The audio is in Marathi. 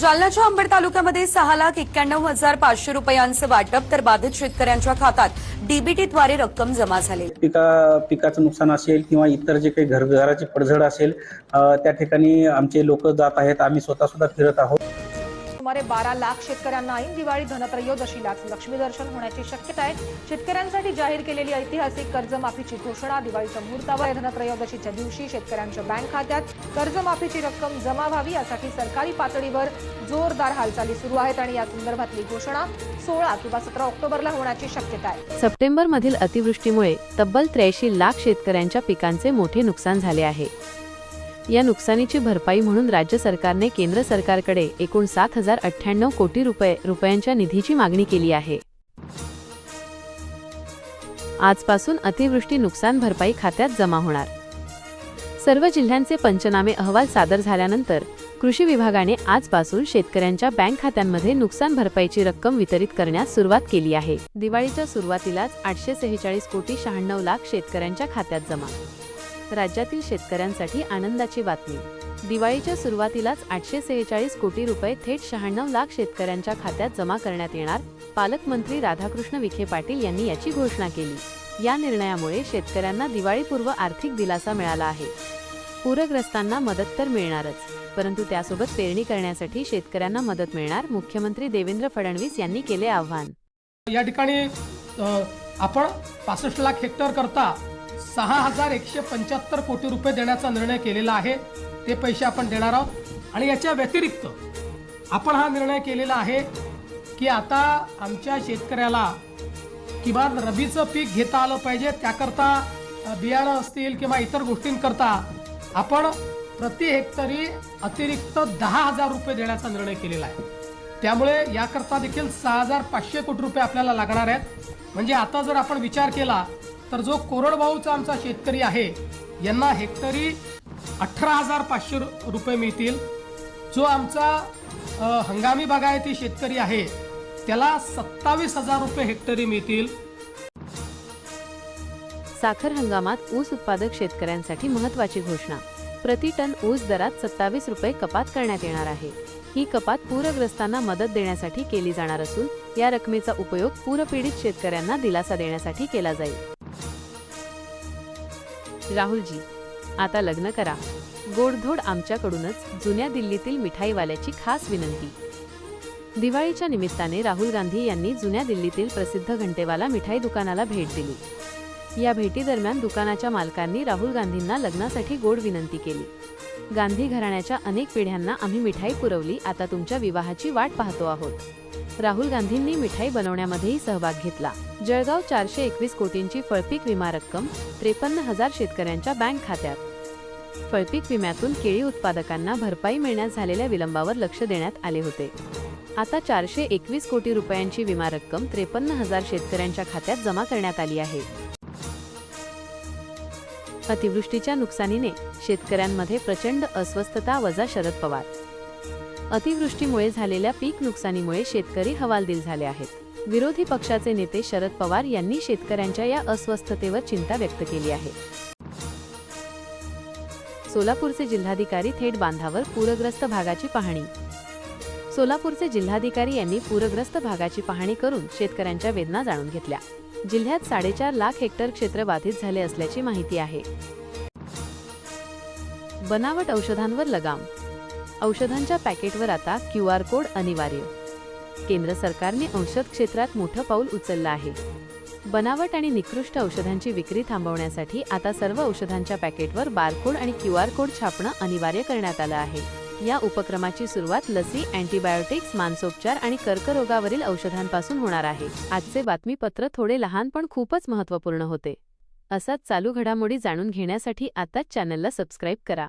जालन्याच्या अंबड तालुक्यामध्ये सहा लाख एक्क्याण्णव हजार पाचशे रुपयांचं वाटप तर बाधित शेतकऱ्यांच्या खात्यात डीबीटीद्वारे रक्कम जमा झाली. पिका पिकाचं नुकसान असेल किंवा इतर जे काही घरघराची पडझड असेल त्या ठिकाणी आमचे लोक जात आहेत. आम्ही स्वतः सुद्धा फिरत आहोत. सुमारे बारा लाख शेतकऱ्यांना ऐन दिवाळी धनत्रयोदशीला लक्ष्मी दर्शन होण्याची शक्यता आहे. शेतकऱ्यांसाठी जाहीर केलेली ऐतिहासिक कर्जमाफीची घोषणा दिवाळीच्या मुहूर्तावर धनत्रयोदशीच्या दिवशी शेतकऱ्यांच्या बँक खात्यात कर्जमाफीची रक्कम जमा व्हावी यासाठी सरकारी पातळीवर जोरदार हालचाली सुरू आहेत आणि या संदर्भातली घोषणा सोळा किंवा सतरा ऑक्टोबरला होण्याची शक्यता आहे. सप्टेंबरमधील अतिवृष्टीमुळे तब्बल त्र्याऐंशी लाख शेतकऱ्यांच्या पिकांचे मोठे नुकसान झाले आहे. या नुकसानीची भरपाई म्हणून राज्य सरकारने केंद्र सरकारकडे एकूण सात हजार अठ्ठ्याण्णव कोटी रुपये रुपयांच्या निधीची मागणी केली आहे. आजपासून अतिवृष्टी नुकसान भरपाई खात्यात जमा होणार. सर्व जिल्ह्यांचे पंचनामे अहवाल सादर झाल्यानंतर कृषी विभागाने आजपासून शेतकऱ्यांच्या बँक खात्यांमध्ये नुकसान भरपाईची रक्कम वितरित करण्यास सुरुवात केली आहे. दिवाळीच्या सुरुवातीलाच आठशे सेहेचाळीस कोटी शहाण्णव लाख शेतकऱ्यांच्या खात्यात जमा. राज्यातील शेतकऱ्यांसाठी आनंदाची बातमी. दिवाळीच्या सुरुवातीलाच आठशे सेहेचाळीस कोटी रुपये थेट शहाण्णव लाख शेतकऱ्यांच्या खात्यात जमा करण्यात येणार पालकमंत्री राधाकृष्ण विखे पाटील यांनी याची घोषणा केली. या निर्णयामुळे शेतकऱ्यांना दिवाळीपूर्व आर्थिक दिलासा मिळाला आहे. पूरग्रस्तांना मदत तर मिळणारच परंतु त्यासोबत पेरणी करण्यासाठी शेतकऱ्यांना मदत मिळणार मुख्यमंत्री देवेंद्र फडणवीस यांनी केले आव्हान. या ठिकाणी आपण पासष्ट लाख हेक्टर करता सहा हजार एकशे पंच्याहत्तर कोटी रुपये देण्याचा निर्णय केलेला आहे. ते पैसे आपण देणार आहोत. आणि याच्या व्यतिरिक्त आपण हा निर्णय केलेला आहे की आता आमच्या शेतकऱ्याला किमान रबीचं पीक घेता आलं पाहिजे. त्याकरता बियाणं असतील किंवा इतर गोष्टींकरता आपण प्रति हेक्टरी अतिरिक्त दहा हजार रुपये देण्याचा निर्णय केलेला आहे. त्यामुळे याकरता देखील सहा हजार पाचशे कोटी रुपये आपल्याला लागणार आहेत. म्हणजे आता जर आपण विचार केला तर जो कोरडवाहूचा आमचा शेतकरी आहे यांना हेक्टरी अठरा हजार पाचशे रुपये मिळतील. जो आमचा हंगामी बागायती शेतकरी आहे त्याला सत्तावीस हजार रुपये हेक्टरी मिळतील. साखर हंगामात ऊस उत्पादक शेतकऱ्यांसाठी महत्वाची घोषणा. प्रति टन ऊस दरात सत्तावीस रुपये कपात करण्यात येणार आहे. ही कपात पूरग्रस्तांना मदत देण्यासाठी केली जाणार असून या रकमेचा उपयोग पूरपीडित शेतकऱ्यांना दिलासा देण्यासाठी केला जाईल. राहुलजी आता लग्न करा. गोडधोड आमच्याकडूनच जुन्या दिल्लीतील मिठाईवाल्याची खास विनंती. दिवाळीच्या निमित्ताने राहुल गांधी यांनी जुन्या दिल्लीतील प्रसिद्ध घंटेवाला मिठाई दुकानाला भेट दिली. या भेटीदरम्यान दुकानाच्या मालकांनी राहुल गांधींना लग्नासाठी गोड विनंती केली. गांधी घराण्याच्या अनेक पिढ्यांना आम्ही मिठाई पुरवली आता तुमच्या विवाहाची वाट पाहतो आहोत. राहुल गांधींनी मिठाई बनवण्यामध्येही सहभाग घेतला. जळगाव चारशे एकवीस कोटींची फळपीक विमा रक्कम त्रेपन्न हजार शेतकऱ्यांच्या बँक खात्यात. फळपीक विम्यातून केळी उत्पादकांना भरपाई मिळण्यास झालेल्या विलंबावर लक्ष देण्यात आले होते. आता चारशे एकवीस कोटी रुपयांची विमा रक्कम त्रेपन्न हजार शेतकऱ्यांच्या खात्यात जमा करण्यात आली आहे. अतिवृष्टीच्या नुकसानीने शेतकऱ्यांमध्ये प्रचंड अस्वस्थता वजा शरद पवार. अतिवृष्टीमुळे झालेल्या पीक नुकसानीमुळे शेतकरी हवालदिल झाले आहेत. विरोधी पक्षाचे नेते शरद पवार यांनी शेतकऱ्यांच्या या अस्वस्थतेवर चिंता व्यक्त केली आहे. सोलापूरचे जिल्हाधिकारी थेट बांधावर पूरग्रस्त भागाची पाहणी. सोलापूरचे जिल्हाधिकारी यांनी पूरग्रस्त भागाची पाहणी करून शेतकऱ्यांच्या वेदना जाणून घेतल्या. जिल्ह्यात साडेचार लाख हेक्टर क्षेत्र बाधित झाले असल्याची माहिती आहे. बनावट औषधांवर लगाम. औषधांच्या पॅकेटवर आता क्यू आर कोड अनिवार्य. केंद्र सरकारने औषध क्षेत्रात मोठं पाऊल उचललं आहे. बनावट आणि निकृष्ट औषधांची विक्री थांबवण्यासाठी आता सर्व औषधांच्या पॅकेटवर बारकोड आणि क्यू आर कोड छापणं अनिवार्य करण्यात आलं आहे. या उपक्रमाची सुरुवात लसी अँटीबायोटिक्स मानसोपचार आणि कर्करोगावरील औषधांपासून होणार आहे. आजचे बातमीपत्र थोडे लहान पण खूपच महत्त्वपूर्ण होते. असाच चालू घडामोडी जाणून घेण्यासाठी आताच चॅनलला सबस्क्राईब करा.